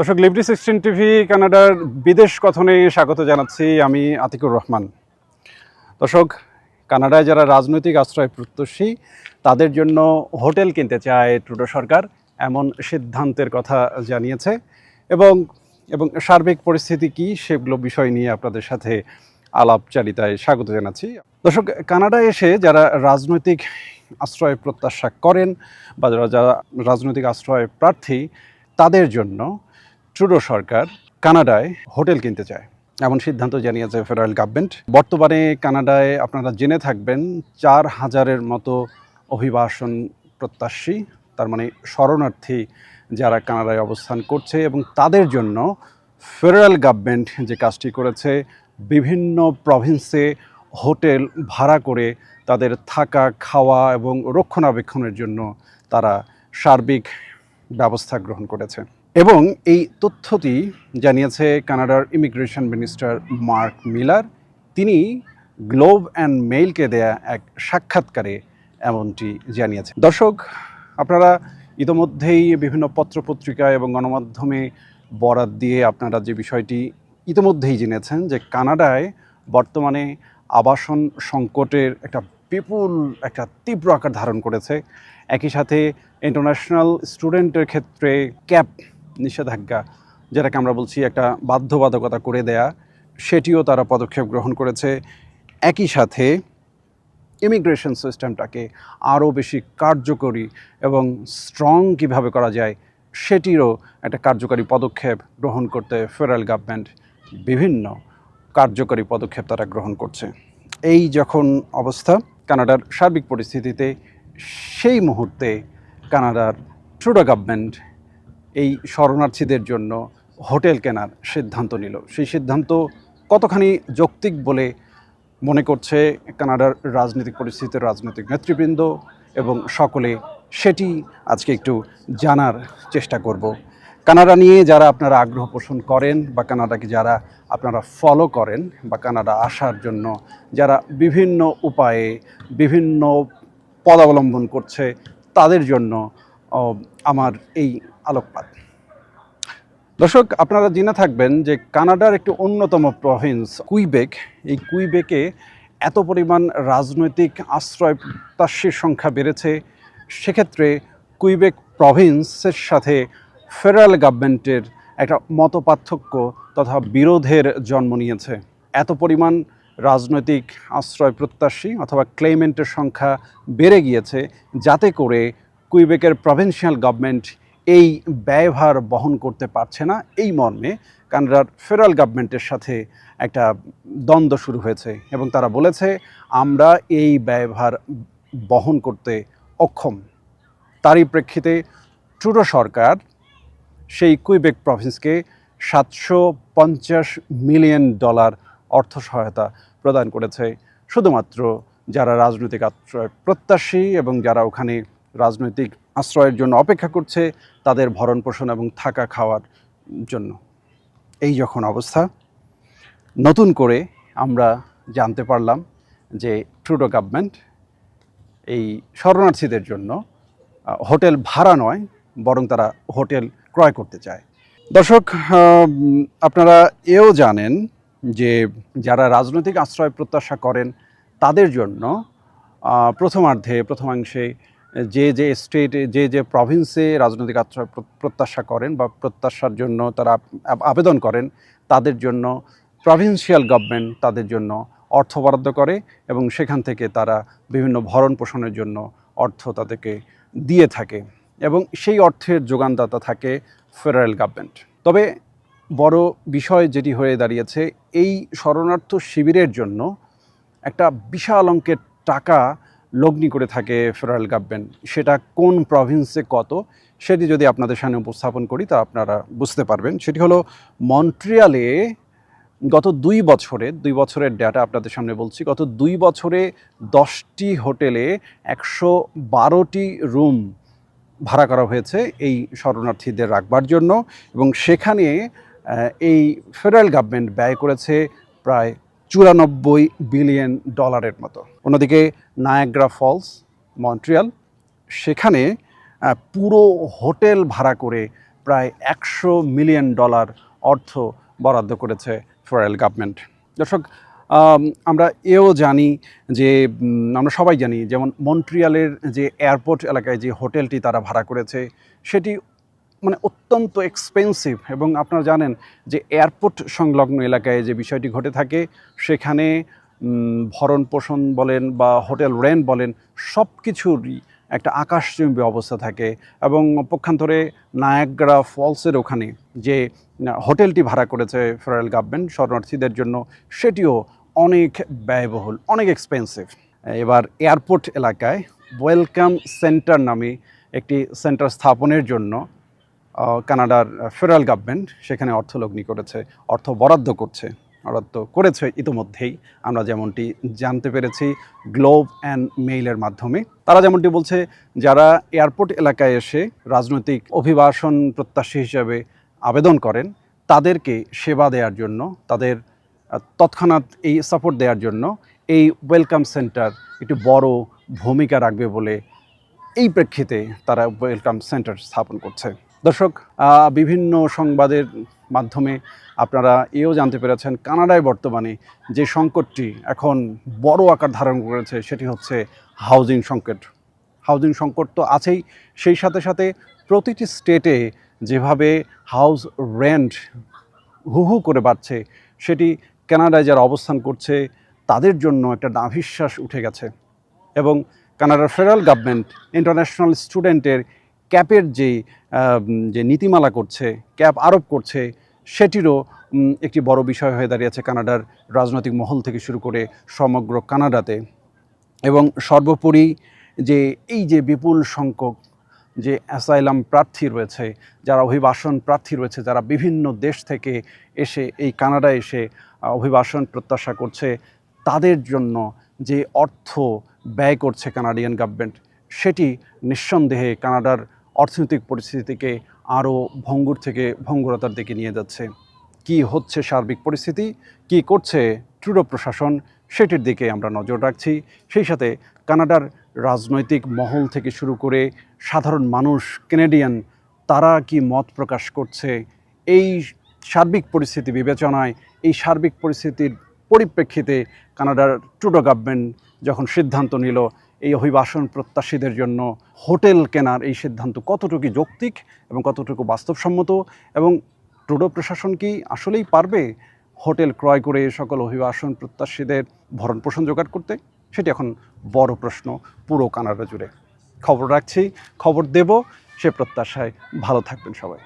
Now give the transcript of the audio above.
দর্শক লিবরি sixteen TV কানাডার বিদেশ কথনে স্বাগত জানাচ্ছি আমি আতিকুর রহমান। দর্শক, কানাডায় যারা রাজনৈতিক আশ্রয় প্রত্যাশী, তাদের জন্য হোটেল কিনতে চায় ট্রুডো সরকার, এমন সিদ্ধান্তের কথা জানিয়েছে। এবং এবং সার্বিক পরিস্থিতি কি সেগুলো বিষয় নিয়ে আপনাদের সাথে আলাপচারিতায় স্বাগত জানাচ্ছি। দর্শক, কানাডায় এসে যারা রাজনৈতিক আশ্রয় প্রত্যাশা করেন বা যারা যারা রাজনৈতিক আশ্রয় প্রার্থী, তাদের জন্য ট্রুডো সরকার কানাডায় হোটেল কিনতে চায়, এমন সিদ্ধান্ত জানিয়েছে ফেডারেল গভর্নমেন্ট। বর্তমানে কানাডায় আপনারা জেনে থাকবেন, চার হাজারের মতো অভিবাসন প্রত্যাশী, তার মানে শরণার্থী যারা কানাডায় অবস্থান করছে এবং তাদের জন্য ফেডারেল গভর্নমেন্ট যে কাজটি করেছে, বিভিন্ন প্রভিন্সে হোটেল ভাড়া করে তাদের থাকা, খাওয়া এবং রক্ষণাবেক্ষণের জন্য তারা সার্বিক ব্যবস্থা গ্রহণ করেছে। এবং এই তথ্যটি জানিয়েছে কানাডার ইমিগ্রেশন মিনিস্টার মার্ক মিলার। তিনি গ্লোব অ্যান্ড মেইলকে দেয়া এক সাক্ষাৎকারে এমনটি জানিয়েছেন। দর্শক, আপনারা ইতোমধ্যেই বিভিন্ন পত্রপত্রিকা এবং গণমাধ্যমে বরাত দিয়ে আপনারা যে বিষয়টি ইতোমধ্যেই জেনেছেন যে কানাডায় বর্তমানে আবাসন সংকটের একটা বিপুল একটা তীব্র আকার ধারণ করেছে। একই সাথে ইন্টারন্যাশনাল স্টুডেন্টের ক্ষেত্রে ক্যাপ নিষেধাজ্ঞা, যেটাকে আমরা বলছি একটা বাধ্যবাধকতা করে দেয়া, সেটিও তারা পদক্ষেপ গ্রহণ করেছে। একই সাথে ইমিগ্রেশন সিস্টেমটাকে আরও বেশি কার্যকরী এবং স্ট্রং কীভাবে করা যায়, সেটিরও একটা কার্যকরী পদক্ষেপ গ্রহণ করতে ফেডারেল গভর্নমেন্ট বিভিন্ন কার্যকরী পদক্ষেপ তারা গ্রহণ করছে। এই যখন অবস্থা, কানাডার সার্বিক পরিস্থিতিতে সেই মুহূর্তে কানাডার ট্রুডো গভর্নমেন্ট এই শরণার্থীদের জন্য হোটেল কেনার সিদ্ধান্ত নিল। সেই সিদ্ধান্ত কতখানি যৌক্তিক বলে মনে করছে কানাডার রাজনৈতিক পরিস্থিতির রাজনৈতিক নেতৃবৃন্দ এবং সকলে, সেটি আজকে একটু জানার চেষ্টা করব। কানাডা নিয়ে যারা আপনারা আগ্রহ পোষণ করেন বা কানাডাকে যারা আপনারা ফলো করেন বা কানাডা আসার জন্য যারা বিভিন্ন উপায়ে, বিভিন্ন পদ অবলম্বন করছে, তাদের জন্য আমার এই আলোকপাত। দর্শক, আপনারা জেনে থাকবেন যে কানাডার একটি অন্যতম প্রভিন্স, কুইবেক। এই কুইবেকে এত পরিমাণ রাজনৈতিক আশ্রয় প্রত্যাশীর সংখ্যা বেড়েছে। সেক্ষেত্রে কুইবেক প্রভিন্সের সাথে ফেডারেল গভর্নমেন্টের একটা মতপার্থক্য তথা বিরোধের জন্ম নিয়েছে। এত পরিমাণ রাজনৈতিক আশ্রয় প্রত্যাশী অথবা ক্লেমেন্টের সংখ্যা বেড়ে গিয়েছে, যাতে করে কুইবেকের প্রভিন্সিয়াল গভর্নমেন্ট এই ব্যয়ভার বহন করতে পারছে না। এই মর্মে কানাডার ফেডারেল গভর্নমেন্টের সাথে একটা দ্বন্দ্ব শুরু হয়েছে এবং তারা বলেছে, আমরা এই ব্যয়ভার বহন করতে অক্ষম। তারই প্রেক্ষিতে ট্রুডো সরকার সেই কুইবেক প্রভিন্সকে সাতশো পঞ্চাশ মিলিয়ন ডলার অর্থ সহায়তা প্রদান করেছে। শুধুমাত্র যারা রাজনৈতিক আশ্রয় প্রত্যাশী এবং যারা ওখানে রাজনৈতিক আশ্রয়ের জন্য অপেক্ষা করছে তাদের ভরণ পোষণ এবং থাকা খাওয়ার জন্য। এই যখন অবস্থা, নতুন করে আমরা জানতে পারলাম যে ট্রুডো গভর্নমেন্ট এই শরণার্থীদের জন্য হোটেল ভাড়া নয়, বরং তারা হোটেল ক্রয় করতে চায়। দর্শক আপনারা এও জানেন যে যারা রাজনৈতিক আশ্রয় প্রত্যাশা করেন, তাদের জন্য প্রথমার্ধে, প্রথমাংশে যে যে স্টেটে যে যে প্রভিন্সে রাজনৈতিক আশ্রয় প্রত্যাশা করেন বা প্রত্যাশার জন্য তারা আবেদন করেন, তাদের জন্য প্রভিন্সিয়াল গভর্নমেন্ট তাদের জন্য অর্থ বরাদ্দ করে এবং সেখান থেকে তারা বিভিন্ন ভরণ পোষণের জন্য অর্থ তাদেরকে দিয়ে থাকে এবং সেই অর্থের যোগানদাতা থাকে ফেডারেল গভর্নমেন্ট তবে বড় বিষয় যেটি হয়ে দাঁড়িয়েছে, এই শরণার্থ শিবিরের জন্য একটা বিশাল অঙ্কের টাকা লগ্নি করে থাকে ফেডারেল গভর্নমেন্ট। সেটা কোন প্রভিন্সে কত, সেটি যদি আপনাদের সামনে উপস্থাপন করি, তা আপনারা বুঝতে পারবেন। সেটি হলো মন্ট্রিয়ালে গত দুই বছরে, দুই বছরের ডেটা আপনাদের সামনে বলছি, গত দুই বছরে দশটি হোটেলে একশো বারোটি রুম ভাড়া করা হয়েছে এই শরণার্থীদের রাখবার জন্য এবং সেখানে এই ফেডারেল গভর্নমেন্ট ব্যয় করেছে প্রায় চুরানব্বই বিলিয়ন ডলারের মতো। অন্যদিকে নায়াগ্রা ফলস, মন্ট্রিয়াল, সেখানে পুরো হোটেল ভাড়া করে প্রায় একশো মিলিয়ন ডলার অর্থ বরাদ্দ করেছে ফেডারেল গভর্নমেন্ট। দর্শক আমরা এও জানি যে আমরা সবাই জানি যেমন মন্ট্রিয়ালের যে এয়ারপোর্ট এলাকায় যে হোটেলটি তারা ভাড়া করেছে, সেটি মানে অত্যন্ত এক্সপেন্সিভ এবং আপনারা জানেন যে এয়ারপোর্ট সংলগ্ন এলাকায় যে বিষয়টি ঘটে থাকে, সেখানে ভরণ পোষণ বলেন বা হোটেল রেন্ট বলেন সব কিছুরই একটা আকাশচুম্বী অবস্থা থাকে এবং পক্ষান্তরে নায়াগ্রা ফলসের ওখানে যে হোটেলটি ভাড়া করেছে ফেডারেল গভর্নমেন্ট শরণার্থীদের জন্য, সেটিও অনেক ব্যয়বহুল, অনেক এক্সপেন্সিভ এবার এয়ারপোর্ট এলাকায় ওয়েলকাম সেন্টার নামে একটি সেন্টার স্থাপনের জন্য কানাডার ফেডারেল গভর্নমেন্ট সেখানে অর্থ লগ্নি করেছে, অর্থ বরাদ্দ করছে, বরাদ্দ করেছে ইতিমধ্যেই। আমরা যেমনটি জানতে পেরেছি গ্লোব অ্যান্ড মেইলের মাধ্যমে, তারা যেমনটি বলছে, যারা এয়ারপোর্ট এলাকায় এসে রাজনৈতিক অভিবাসন প্রত্যাশী হিসাবে আবেদন করেন, তাদেরকে সেবা দেওয়ার জন্য, তাদের তৎক্ষণাৎ এই সাপোর্ট দেওয়ার জন্য এই ওয়েলকাম সেন্টার একটি বড় ভূমিকা রাখবে বলে এই প্রেক্ষিতে তারা ওয়েলকাম সেন্টার স্থাপন করছে। দর্শক বিভিন্ন সংবাদের মাধ্যমে আপনারা এও জানতে পেরেছেন, কানাডায় বর্তমানে যে সংকটটি এখন বড় আকার ধারণ করেছে সেটি হচ্ছে হাউজিং সংকট। হাউজিং সংকট তো আছেই, সেই সাথে সাথে প্রতিটি স্টেটে যেভাবে হাউস রেন্ট হু হু করে বাড়ছে, সেটি কানাডায় যারা অবস্থান করছে, তাদের জন্য একটা নাভিশ্বাস উঠে গেছে। এবং কানাডার ফেডারেল গভর্নমেন্ট, ইন্টারন্যাশনাল স্টুডেন্টের ক্যাপের যে যে নীতিমালা করছে, ক্যাপ আরোপ করছে, সেটিরও একটি বড় বিষয় হয়ে দাঁড়িয়েছে কানাডার রাজনৈতিক মহল থেকে শুরু করে সমগ্র কানাডাতে। এবং সর্বোপরি যে, এই যে বিপুল সংখ্যক যে অ্যাসাইলাম প্রার্থী রয়েছে, যারা অভিবাসন প্রার্থী রয়েছে, যারা বিভিন্ন দেশ থেকে এসে, এই কানাডায় এসে অভিবাসন প্রত্যাশা করছে, তাদের জন্য যে অর্থ ব্যয় করছে কানাডিয়ান গভর্নমেন্ট সেটি নিঃসন্দেহে কানাডার অর্থনৈতিক পরিস্থিতিকে আরও ভঙ্গুর থেকে ভঙ্গুরতার দিকে নিয়ে যাচ্ছে। কি হচ্ছে সার্বিক পরিস্থিতি? কি করছে ট্রুডো প্রশাসন? সেটির দিকে আমরা নজর রাখছি। সেই সাথে কানাডার রাজনৈতিক মহল থেকে শুরু করে সাধারণ মানুষ, কেনেডিয়ান, তারা কি মত প্রকাশ করছে? এই সার্বিক পরিস্থিতি বিবেচনায়, এই সার্বিক পরিস্থিতির পরিপ্রেক্ষিতে কানাডার ট্রুডো গভর্নমেন্ট যখন সিদ্ধান্ত নিল এই অভিবাসন প্রত্যাশীদের জন্য হোটেল কেনার এই সিদ্ধান্ত কতটুকু যৌক্তিক এবং কতটুকু বাস্তবসম্মত এবং ট্রুডো প্রশাসন কি আসলেই পারবে হোটেল ক্রয় করে সকল অভিবাসন প্রত্যাশীদের ভরণ পোষণ জোগাড় করতে? সেটি এখন বড় প্রশ্ন পুরো কানাডা জুড়ে। খবর রাখছি, খবর দেব, সে প্রত্যাশায় ভালো থাকবেন সবাই।